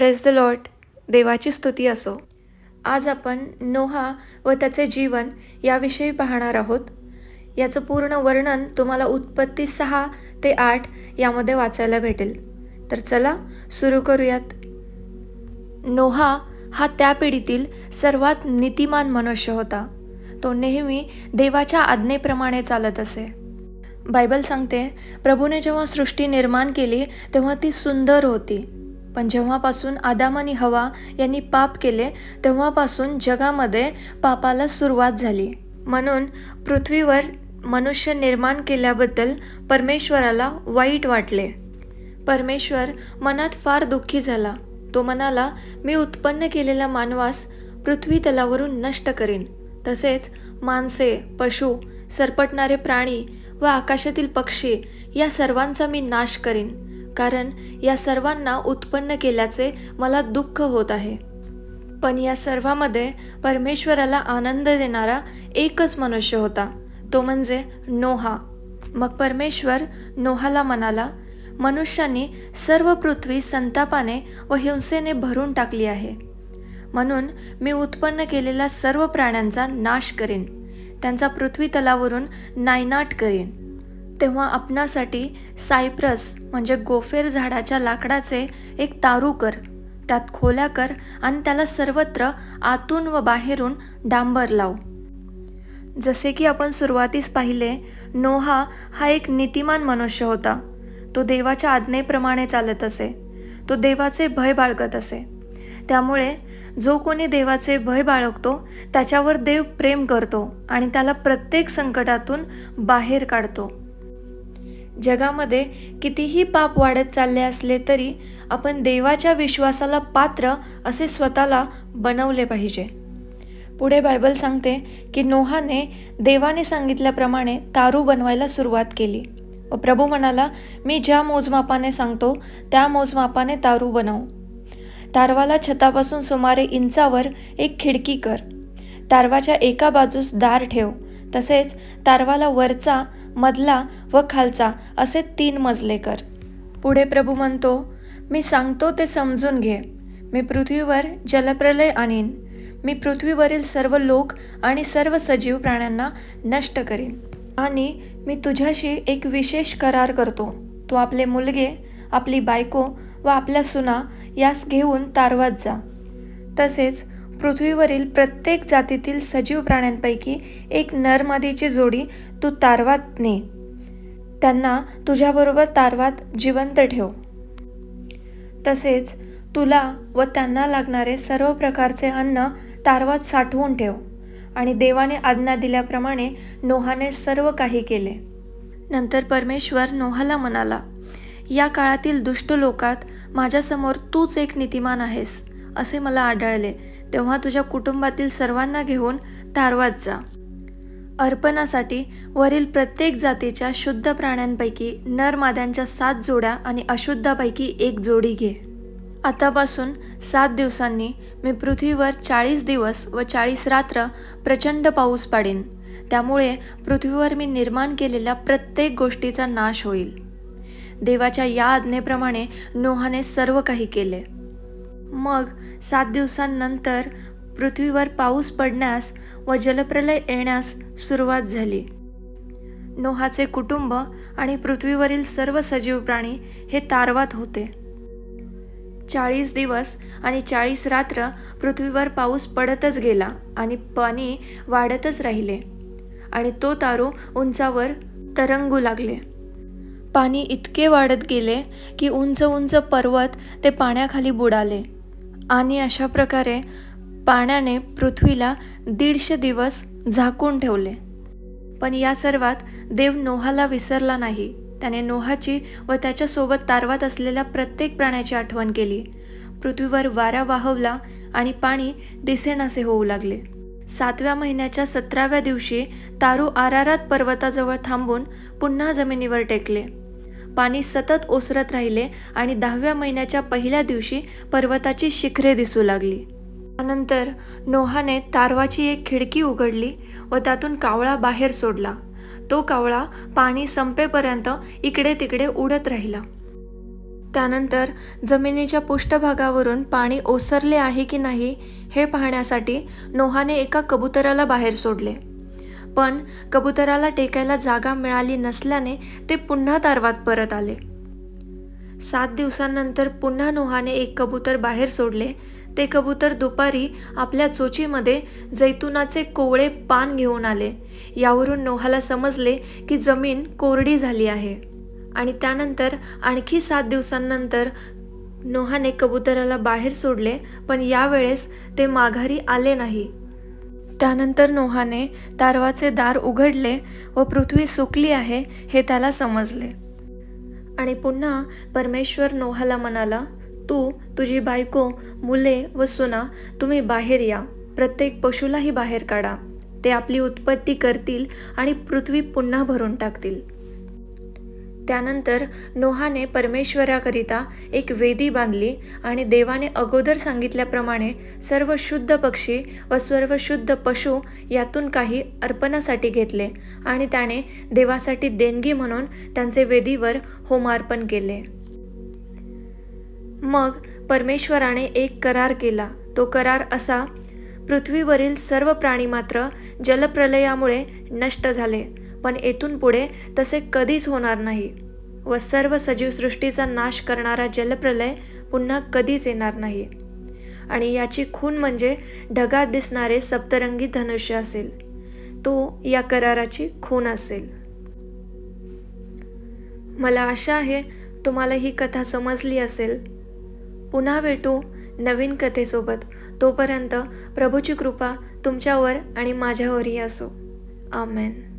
Press the lot देवाची स्तुती असो. आज आपण नोहा व त्याचे जीवन याविषयी पाहणार आहोत. याचं पूर्ण वर्णन तुम्हाला उत्पत्ती सहा ते आठ यामध्ये वाचायला भेटेल. तर चला सुरू करूयात. नोहा हा त्या पिढीतील सर्वात नीतिमान मनुष्य होता. तो नेहमी देवाच्या आज्ञेप्रमाणे चालत असे. बायबल सांगते प्रभूने जेव्हा सृष्टी निर्माण केली तेव्हा ती सुंदर होती. पण जेव्हापासून आदाम आणि हवा यांनी पाप केले तेव्हापासून जगामध्ये पापाला सुरुवात झाली. म्हणून पृथ्वीवर मनुष्य निर्माण केल्याबद्दल परमेश्वराला वाईट वाटले. परमेश्वर मनात फार दुःखी झाला. तो म्हणाला मी उत्पन्न केलेला मानवास पृथ्वी तलावरून नष्ट करीन. तसेच माणसे पशु सरपटणारे प्राणी व आकाशातील पक्षी या सर्वांचा मी नाश करीन. कारण या सर्वांना उत्पन्न केल्याचे मला दुःख होत आहे. पण या सर्वामध्ये परमेश्वराला आनंद देणारा एकच मनुष्य होता. तो म्हणजे नोहा. मग परमेश्वर नोहाला म्हणाला मनुष्याने सर्व पृथ्वी संतापाने व हिंसेने भरून टाकली आहे. म्हणून मी उत्पन्न केलेल्या सर्व प्राण्यांचा नाश करीन. त्यांचा पृथ्वी तलावरून नायनाट करीन. तेव्हा आपणासाठी सायप्रस म्हणजे गोफेर झाडाच्या लाकडाचे एक तारू कर. त्यात खोल्या कर आणि त्याला सर्वत्र आतून व बाहेरून डांबर लाव. जसे की आपण सुरुवातीस पाहिले नोहा हा एक नीतिमान मनुष्य होता. तो देवाच्या आज्ञेप्रमाणे चालत असे. तो देवाचे भय बाळगत असे. त्यामुळे जो कोणी देवाचे भय बाळगतो त्याच्यावर देव प्रेम करतो आणि त्याला प्रत्येक संकटातून बाहेर काढतो. जगामध्ये कितीही पाप वाढत चालले असले तरी आपण देवाच्या विश्वासाला पात्र असे स्वतःला बनवले पाहिजे. पुढे बायबल सांगते की नोहाने देवाने सांगितल्याप्रमाणे तारू बनवायला सुरुवात केली. व प्रभू म्हणाला मी ज्या मोजमापाने सांगतो त्या मोजमापाने तारू बनव. तारवाला छतापासून सुमारे इंचावर एक खिडकी कर. तारवाच्या एका बाजूस दार ठेव. तसेच तारवाला वरचा मधला व खालचा असे तीन मजले कर. पुढे प्रभू म्हणतो मी सांगतो ते समजून घे. मी पृथ्वीवर जलप्रलय आणीन. मी पृथ्वीवरील सर्व लोक आणि सर्व सजीव प्राण्यांना नष्ट करीन. आणि मी तुझ्याशी एक विशेष करार करतो. तू आपले मुलगे आपली बायको व आपल्या सुना यास घेऊन तारवात जा. तसेच पृथ्वीवरील प्रत्येक जातीतील सजीव प्राण्यांपैकी एक नरमादीची जोडी तू तारवात ने. त्यांना तुझ्याबरोबर तारवात जिवंत ठेव. तसेच तुला व त्यांना लागणारे सर्व प्रकारचे अन्न तारवात साठवून ठेव आणि देवाने आज्ञा दिल्याप्रमाणे नोहाने सर्व काही केले. नंतर परमेश्वर नोहाला म्हणाला या काळातील दुष्ट लोकात माझ्यासमोर तूच एक नीतिमान आहेस. असे मला आढळले. तेव्हा तुझ्या कुटुंबातील सर्वांना घेऊन तारवात जा. अर्पणासाठी वरील प्रत्येक जातीच्या शुद्ध प्राण्यांपैकी नर माद्यांच्या सात जोड्या आणि अशुद्धापैकी एक जोडी घे. आतापासून सात दिवसांनी मी पृथ्वीवर चाळीस दिवस व चाळीस रात्र प्रचंड पाऊस पाडेन. त्यामुळे पृथ्वीवर मी निर्माण केलेल्या प्रत्येक गोष्टीचा नाश होईल. देवाच्या या आज्ञेप्रमाणे नोहाने सर्व काही केले. मग सात दिवसांनंतर पृथ्वीवर पाऊस पडण्यास व जलप्रलय येण्यास सुरुवात झाली. नोहाचे कुटुंब आणि पृथ्वीवरील सर्व सजीव प्राणी हे तारवात होते. चाळीस दिवस आणि चाळीस रात्र पृथ्वीवर पाऊस पडतच गेला आणि पाणी वाढतच राहिले आणि तो तारू उंचावर तरंगू लागले. पाणी इतके वाढत गेले की उंच उंच पर्वत ते पाण्याखाली बुडाले. आणि अशा प्रकारे पाण्याने पृथ्वीला दीडशे दिवस झाकून ठेवले. पण या सर्वात देव नोहाला विसरला नाही. त्याने नोहाची व त्याच्यासोबत तारवात असलेल्या प्रत्येक प्राण्याची आठवण केली. पृथ्वीवर वारा वाहवला आणि पाणी दिसेनासे होऊ लागले. सातव्या महिन्याच्या सतराव्या दिवशी तारू आरारात पर्वताजवळ थांबून पुन्हा जमिनीवर टेकले. पाणी सतत ओसरत राहिले आणि दहाव्या महिन्याच्या पहिल्या दिवशी पर्वताची शिखरे दिसू लागली. त्यानंतर नोहाने तारवाची एक खिडकी उघडली व त्यातून कावळा बाहेर सोडला. तो कावळा पाणी संपेपर्यंत इकडे तिकडे उडत राहिला. त्यानंतर जमिनीच्या पृष्ठभागावरून पाणी ओसरले आहे की नाही हे पाहण्यासाठी नोहाने एका कबुतराला बाहेर सोडले. पण कबुतराला टेकायला जागा मिळाली नसल्याने ते पुन्हा तारवात परत आले. सात दिवसांनंतर पुन्हा नोहाने एक कबूतर बाहेर सोडले. ते कबूतर दुपारी आपल्या चोचीमध्ये जैतुनाचे कोवळे पान घेऊन आले. यावरून नोहाला समजले की जमीन कोरडी झाली आहे. आणि त्यानंतर आणखी सात दिवसांनंतर नोहाने कबुतराला बाहेर सोडले पण यावेळेस ते माघारी आले नाही. त्यानंतर नोहाने तारवाचे दार उघडले व पृथ्वी सुकली आहे हे त्याला समजले. आणि पुन्हा परमेश्वर नोहाला म्हणाला तू तुझी बायको मुले व सुना तुम्ही बाहेर या. प्रत्येक पशुलाही बाहेर काढा. ते आपली उत्पत्ती करतील आणि पृथ्वी पुन्हा भरून टाकतील. त्यानंतर नोहाने परमेश्वराकरिता एक वेदी बांधली आणि देवाने अगोदर सांगितल्याप्रमाणे सर्व शुद्ध पक्षी व सर्व शुद्ध पशु यातून काही अर्पणासाठी घेतले आणि त्याने देवासाठी देणगी म्हणून त्यांचे वेदीवर होमार्पण केले. मग परमेश्वराने एक करार केला. तो करार असा पृथ्वीवरील सर्व प्राणी मात्र जलप्रलयामुळे नष्ट झाले. पण येथून पुढे तसे कधीच होणार नाही. व सर्व सजीवसृष्टीचा नाश करणारा जलप्रलय पुन्हा कधीच येणार नाही. आणि याची खून म्हणजे ढगात दिसणारे सप्तरंगी धनुष्य असेल. तो या कराराची खून असेल. मला आशा आहे तुम्हाला ही कथा समजली असेल. पुन्हा भेटू नवीन कथेसोबत. तोपर्यंत प्रभूची कृपा तुमच्यावर आणि माझ्यावरही असो. आमेन.